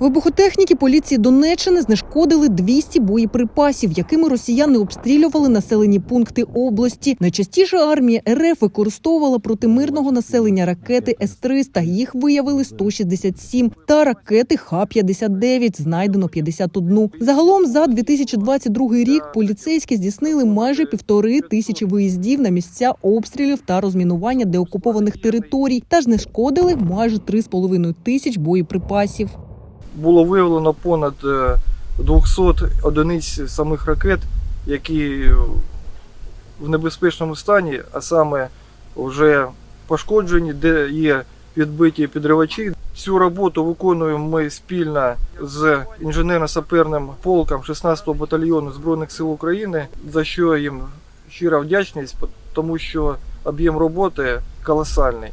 Вибухотехніки поліції Донеччини знешкодили 200 боєприпасів, якими росіяни обстрілювали населені пункти області. Найчастіше армія РФ використовувала проти мирного населення ракети С-300. Їх виявили 167, та ракети Х-59, знайдено 51. Загалом за 2022 рік поліцейські здійснили майже півтори тисячі виїздів на місця обстрілів та розмінування деокупованих територій та знешкодили майже 3,5 тисяч боєприпасів. Було виявлено понад е, 200 одиниць самих ракет, які в небезпечному стані, а саме вже пошкоджені, де є відбиті підривачі. Цю роботу виконуємо ми спільно з інженерно-саперним полком 16-го батальйону Збройних сил України, за що їм щира вдячність, тому що об'єм роботи колосальний.